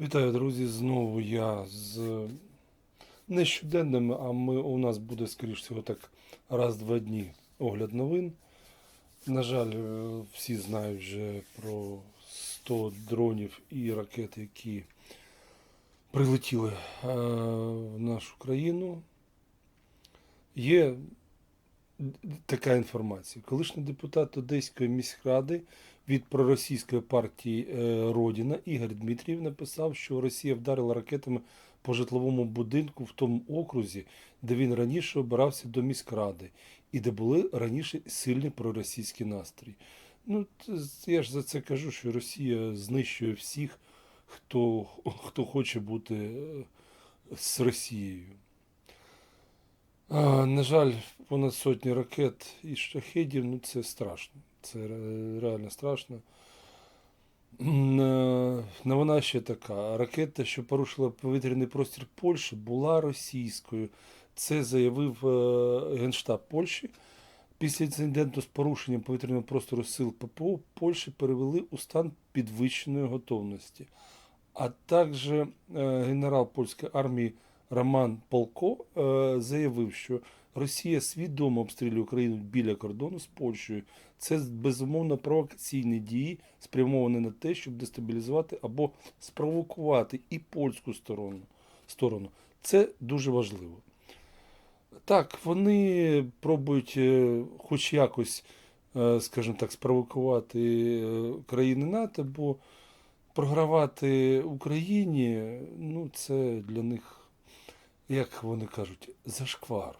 Вітаю, друзі! Знову я з не щоденними, а ми, у нас буде, скоріш всього, так раз-два дні огляд новин. На жаль, е, всі знають вже про 100 дронів і ракет, які прилетіли е, в нашу країну. Є така інформація. Колишній депутат Одеської міськради від проросійської партії е, Родіна Ігор Дмитрієв написав, що Росія вдарила ракетами по житловому будинку в тому окрузі, де він раніше обирався до міськради, і де були раніше сильні проросійські настрої. Ну, я ж за це кажу, що Росія знищує всіх, хто, хто хоче бути е, з Росією. На жаль, понад сотні ракет і шахедів, ну це страшно. Це реально страшно. Е, Новина ще така. Ракета, що порушила повітряний простір Польщі, була російською. Це заявив е, Генштаб Польщі. Після інциденту з порушенням повітряного простору сил ППО Польщі перевели у стан підвищеної готовності. А також е, генерал польської армії Роман Полко е, заявив, що Росія свідомо обстрілює Україну біля кордону з Польщею. Це безумовно провокаційні дії, спрямовані на те, щоб дестабілізувати або спровокувати і польську сторону. Це дуже важливо. Так, вони пробують е, хоч якось, е, скажімо так, спровокувати країни НАТО, бо програвати Україні, ну, це для них, як вони кажуть, зашквар.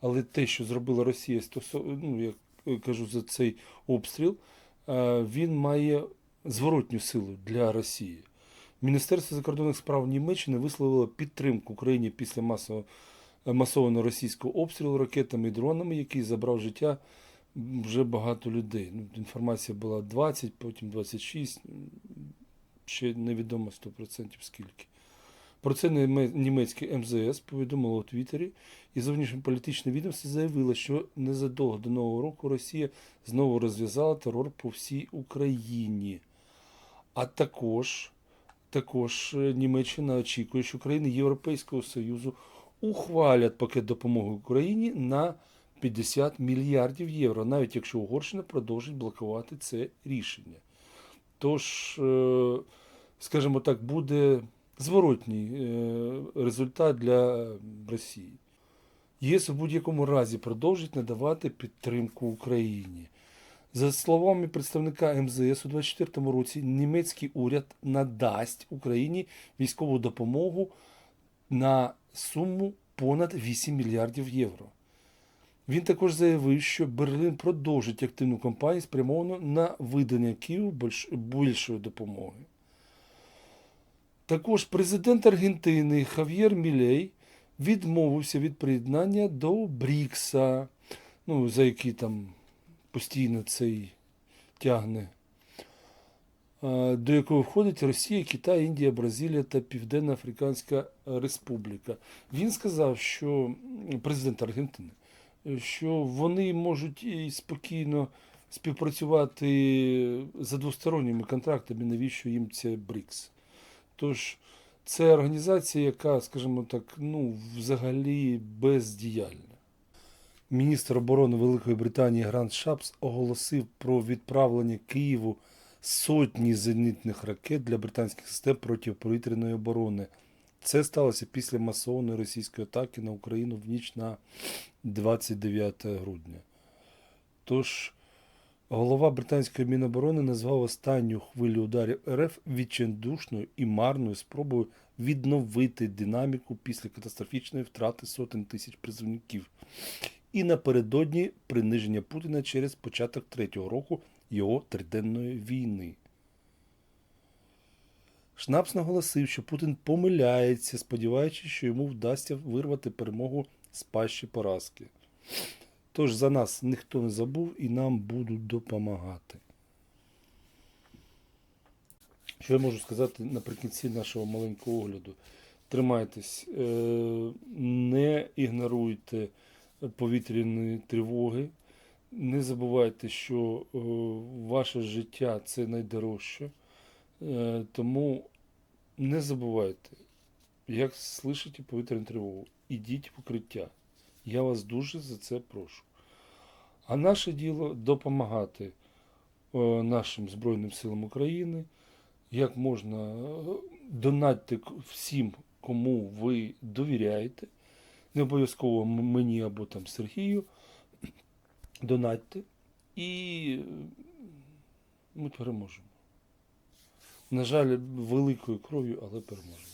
Але те, що зробила Росія, ну, я кажу, за цей обстріл, е, він має зворотню силу для Росії. Міністерство закордонних справ Німеччини висловило підтримку Україні після масового масованого російського обстрілу ракетами і дронами, який забрав життя вже багато людей. Ну, інформація була 20, потім 26, ще невідомо 100% скільки. Про це німецьке МЗС повідомило у Твіттері, і зовнішньополітичне відомство заявило, що незадовго до Нового року Росія знову розв'язала терор по всій Україні. А також, також е, Німеччина очікує, що країни Європейського Союзу ухвалять пакет допомоги Україні на 50 мільярдів євро, навіть якщо Угорщина продовжить блокувати це рішення. Тож, е, скажімо так, буде зворотній е, результат для Росії. ЄС у будь-якому разі продовжить надавати підтримку Україні. За словами представника МЗС, у 2024 році німецький уряд надасть Україні військову допомогу на суму понад 8 мільярдів євро. Він також заявив, що Берлин продовжить активну кампанію, спрямовану на видання Києву більш- більшої допомоги. Також президент Аргентини Хав'єр Мілей відмовився від приєднання до Брікса, ну, за який там постійно цей тягне, до якого входить Росія, Китай, Індія, Бразилія та Південна Африканська Республіка. Він сказав, що президент Аргентини, що вони можуть і спокійно співпрацювати за двосторонніми контрактами, навіщо їм це БРІКС. Тож це організація, яка, скажімо так, ну, взагалі бездіяльна. Міністр оборони Великої Британії Грант Шапс оголосив про відправлення Києву сотні зенітних ракет для британських систем протиповітряної оборони. Це сталося після масованої російської атаки на Україну в ніч на 29 грудня. Тож голова британської Міноборони назвав останню хвилю ударів РФ відчайдушною і марною спробою відновити динаміку після катастрофічної втрати сотень тисяч призовників і напередодні приниження Путіна через початок третього року його триденної війни. Шнапс наголосив, що Путін помиляється, сподіваючись, що йому вдасться вирвати перемогу з пащі поразки. Тож за нас ніхто не забув і нам будуть допомагати. Що я можу сказати наприкінці нашого маленького огляду? Тримайтесь, е, не ігноруйте повітряні тривоги. Не забувайте, що е, ваше життя це найдорожче. Е, Тому не забувайте, як слышите повітряну тривогу, ідіть в укриття. Я вас дуже за це прошу. А наше діло допомагати е, нашим Збройним силам України, як можна е, донатьте к- всім, кому ви довіряєте, не обов'язково мені або там Сергію, донатьте, і е, ми переможемо. На жаль, великою кров'ю, але переможемо.